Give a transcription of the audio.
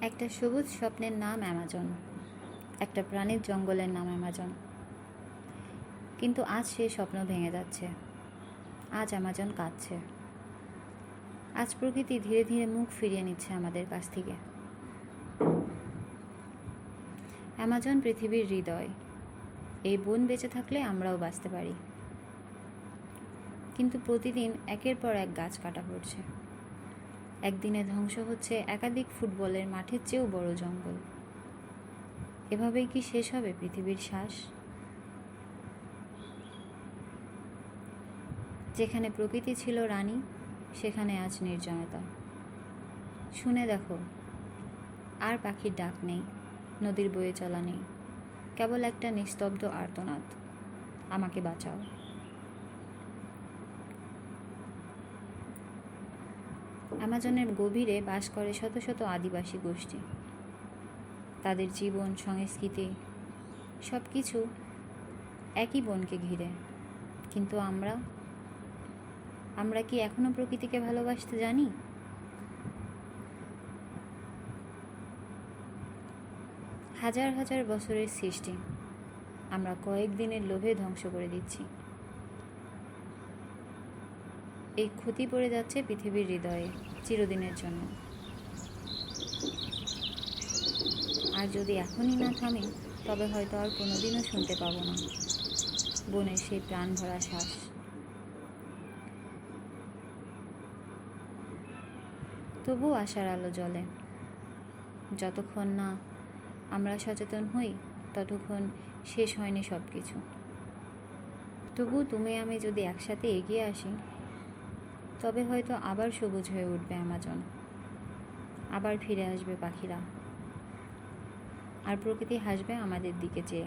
একটা সবুজ স্বপ্নের নাম অ্যামাজন। একটা প্রাণীর জঙ্গলের নাম অ্যামাজন। কিন্তু আজ সেই স্বপ্ন ভেঙে যাচ্ছে। আজ অ্যামাজন কাঁদছে। আজ প্রকৃতি ধীরে ধীরে মুখ ফিরিয়ে নিচ্ছে আমাদের কাছ থেকে। অ্যামাজন পৃথিবীর হৃদয়। এই বন বেঁচে থাকলে আমরাও বাঁচতে পারি। কিন্তু প্রতিদিন একের পর এক গাছ কাটা পড়ছে। একদিনে ধ্বংস হচ্ছে একাধিক ফুটবলের মাঠের চেয়েও বড় জঙ্গল। এভাবেই কি শেষ হবে পৃথিবীর শ্বাস? যেখানে প্রকৃতি ছিল রানী, সেখানে আজ নির্জনতা। শুনে দেখো, আর পাখির ডাক নেই, নদীর বয়ে চলা নেই, কেবল একটা নিস্তব্ধ আর্তনাদ। আমাকে বাঁচাও। অ্যামাজনের গভীরে বাস করে শত শত আদিবাসী গোষ্ঠী। তাদের জীবন, সংস্কৃতি সব কিছু একই বনকে ঘিরে। কিন্তু আমরা আমরা কি এখনও প্রকৃতিকে ভালোবাসতে জানি? হাজার হাজার বছরের সৃষ্টি আমরা কয়েকদিনের লোভে ধ্বংস করে দিচ্ছি। এই ক্ষতি পড়ে যাচ্ছে পৃথিবীর হৃদয়ে, চিরদিনের জন্য। আর যদি এখনই না থামি, তবে হয়তো আর কোনোদিনও শুনতে পাবো না। বনের সেই প্রাণ ভরা শ্বাস। তবু আশার আলো জ্বলে। যতক্ষণ না আমরা সচেতন হই, ততক্ষণ শেষ হয়নি সব কিছু তবু তুমি আমি যদি একসাথে এগিয়ে আসি তবে হয়তো আবার সবুজ হয়ে উঠবে অ্যামাজন আবার ফিরে আসবে পাখিরা। আর প্রকৃতি হাসবে আমাদের দিকে চেয়ে।